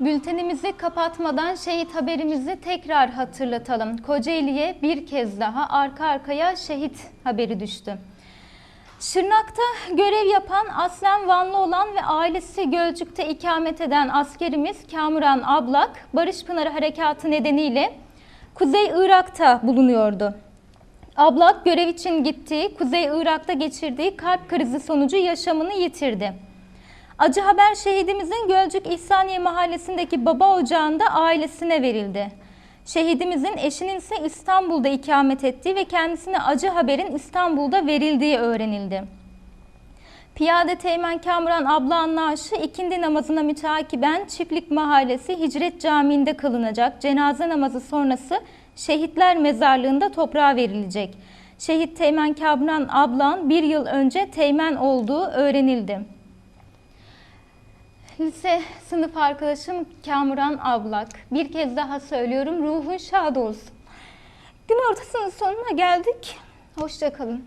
Bültenimizi kapatmadan şehit haberimizi tekrar hatırlatalım. Kocaeli'ye bir kez daha arka arkaya şehit haberi düştü. Şırnak'ta görev yapan aslen Vanlı olan ve ailesi Gölcük'te ikamet eden askerimiz Kamuran Ablak, Barış Pınarı Harekatı nedeniyle Kuzey Irak'ta bulunuyordu. Ablak görev için gittiği Kuzey Irak'ta geçirdiği kalp krizi sonucu yaşamını yitirdi. Acı haber şehidimizin Gölcük İhsaniye Mahallesi'ndeki baba ocağında ailesine verildi. Şehidimizin eşinin ise İstanbul'da ikamet ettiği ve kendisine acı haberin İstanbul'da verildiği öğrenildi. Piyade Teğmen Kamuran Ablan naaşı ikindi namazına müteakiben Çiftlik Mahallesi Hicret Camii'nde kılınacak. Cenaze namazı sonrası şehitler mezarlığında toprağa verilecek. Şehit Teğmen Kamuran Ablan bir yıl önce teğmen olduğu öğrenildi. Lise sınıf arkadaşım Kamuran Ablak. Bir kez daha söylüyorum ruhun şad olsun. Gün ortasının sonuna geldik. Hoşça kalın.